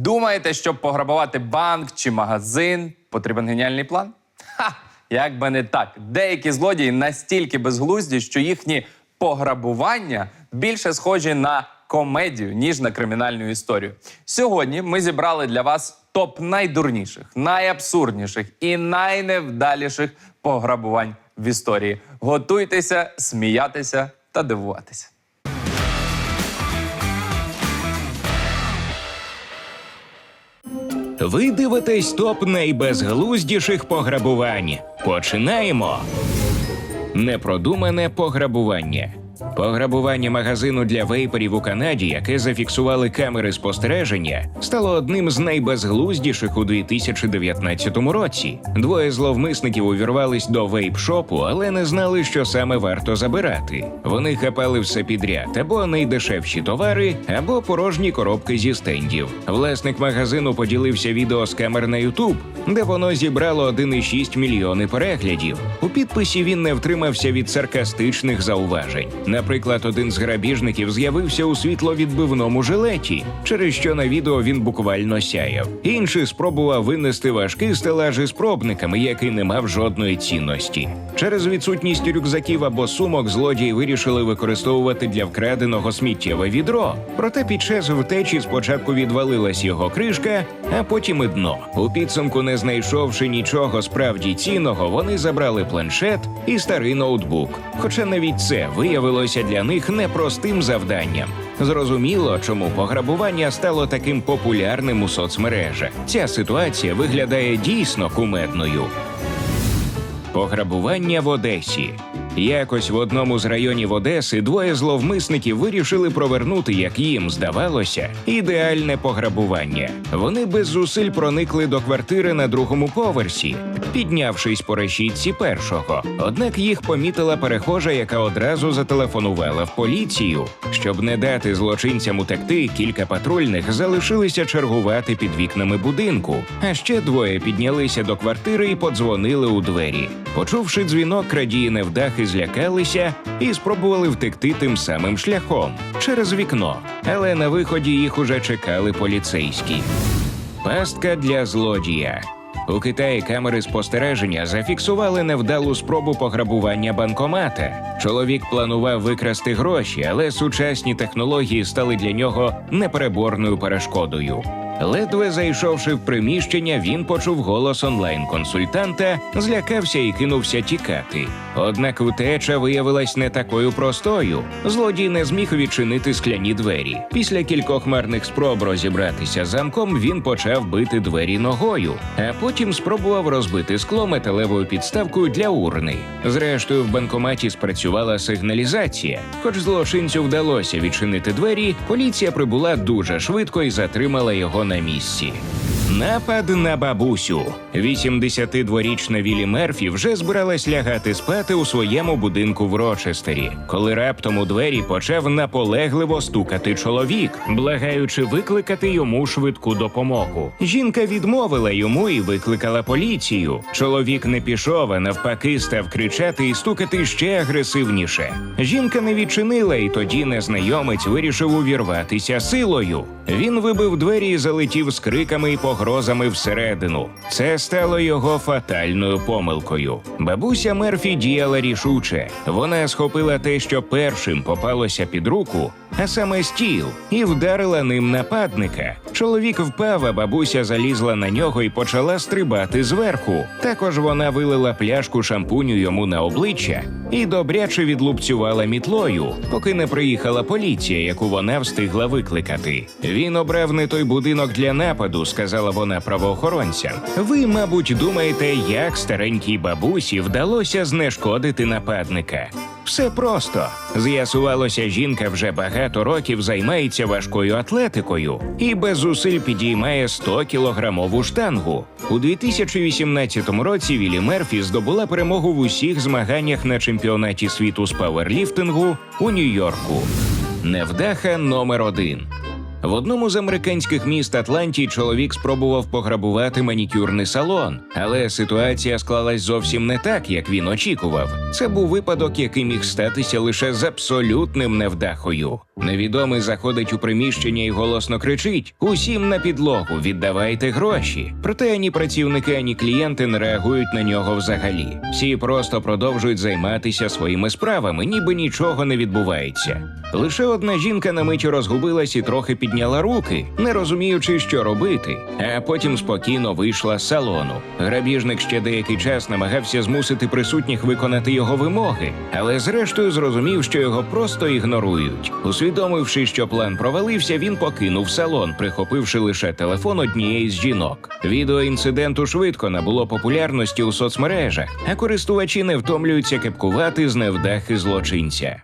Думаєте, щоб пограбувати банк чи магазин, потрібен геніальний план? Ха! Як би не так. Деякі злодії настільки безглузді, що їхні пограбування більше схожі на комедію, ніж на кримінальну історію. Сьогодні ми зібрали для вас топ найдурніших, найабсурдніших і найневдаліших пограбувань в історії. Готуйтеся, сміятися та дивуватися. Ви дивитесь топ найбезглуздіших пограбувань. Починаємо. Непродумане пограбування. Пограбування магазину для вейперів у Канаді, яке зафіксували камери спостереження, стало одним з найбезглуздіших у 2019 році. Двоє зловмисників увірвались до вейп-шопу, але не знали, що саме варто забирати. Вони хапали все підряд або найдешевші товари, або порожні коробки зі стендів. Власник магазину поділився відео з камер на YouTube, де воно зібрало 1,6 мільйони переглядів. У підписі він не втримався від саркастичних зауважень. Наприклад, один з грабіжників з'явився у світловідбивному жилеті, через що на відео він буквально сяяв. Інший спробував винести важкий стелаж із пробниками, який не мав жодної цінності. Через відсутність рюкзаків або сумок злодії вирішили використовувати для вкраденого сміттєве відро. Проте під час втечі спочатку відвалилась його кришка, а потім і дно. У підсумку, не знайшовши нічого справді цінного, вони забрали планшет і старий ноутбук. Хоча навіть це виявилося для них непростим завданням. Зрозуміло, чому пограбування стало таким популярним у соцмережах. Ця ситуація виглядає дійсно кумедною. Пограбування в Одесі. Якось в одному з районів Одеси двоє зловмисників вирішили провернути, як їм здавалося, ідеальне пограбування. Вони без зусиль проникли до квартири на другому поверсі, піднявшись по решітці першого. Однак їх помітила перехожа, яка одразу зателефонувала в поліцію. Щоб не дати злочинцям утекти, кілька патрульних залишилися чергувати під вікнами будинку. А ще двоє піднялися до квартири і подзвонили у двері. Почувши дзвінок, крадії невдахи злякалися і спробували втекти тим самим шляхом через вікно. Але на виході їх уже чекали поліцейські. Пастка для злодія. У Китаї камери спостереження зафіксували невдалу спробу пограбування банкомата. Чоловік планував викрасти гроші, але сучасні технології стали для нього непереборною перешкодою. Ледве зайшовши в приміщення, він почув голос онлайн-консультанта, злякався і кинувся тікати. Однак втеча виявилась не такою простою. Злодій не зміг відчинити скляні двері. Після кількох марних спроб розібратися замком, він почав бити двері ногою, а потім спробував розбити скло металевою підставкою для урни. Зрештою, в банкоматі спрацювала сигналізація. Хоч злочинцю вдалося відчинити двері, поліція прибула дуже швидко і затримала його на місці. Напад на бабусю. 82-річна Вілі Мерфі вже збиралась лягати спати у своєму будинку в Рочестері, коли раптом у двері почав наполегливо стукати чоловік, благаючи викликати йому швидку допомогу. Жінка відмовила йому і викликала поліцію. Чоловік не пішов, а навпаки, став кричати і стукати ще агресивніше. Жінка не відчинила, і тоді незнайомець вирішив увірватися силою. Він вибив двері і залетів з криками і погрозами всередину. Це стало його фатальною помилкою. Бабуся Мерфі діяла рішуче. Вона схопила те, що першим попалося під руку, а саме стіл, і вдарила ним нападника. Чоловік впав, а бабуся залізла на нього і почала стрибати зверху. Також вона вилила пляшку шампуню йому на обличчя і добряче відлупцювала мітлою, поки не приїхала поліція, яку вона встигла викликати. Він обрав не той будинок для нападу, сказала вона правоохоронцям. Ви, мабуть, думаєте, як старенькій бабусі вдалося знешкодити нападника. Все просто з'ясувалося, жінка вже багато років займається важкою атлетикою і без зусиль підіймає 100 кілограмову штангу. У 2018 році Вілі Мерфі здобула перемогу в усіх змаганнях на чемпіонаті світу з пауерліфтингу у Нью-Йорку. Невдаха номер один. В одному з американських міст Атлантії чоловік спробував пограбувати манікюрний салон, але ситуація склалась зовсім не так, як він очікував. Це був випадок, який міг статися лише з абсолютним невдахою. Невідомий заходить у приміщення і голосно кричить: усім на підлогу, віддавайте гроші. Проте ані працівники, ані клієнти не реагують на нього взагалі. Всі просто продовжують займатися своїми справами, ніби нічого не відбувається. Лише одна жінка на миті розгубилась і трохи підняла руки, не розуміючи, що робити, а потім спокійно вийшла з салону. Грабіжник ще деякий час намагався змусити присутніх виконати його вимоги, але зрештою зрозумів, що його просто ігнорують. Усвідомивши, що план провалився, він покинув салон, прихопивши лише телефон однієї з жінок. Відео інциденту швидко набуло популярності у соцмережах, а користувачі не втомлюються кепкувати з невдахи злочинця.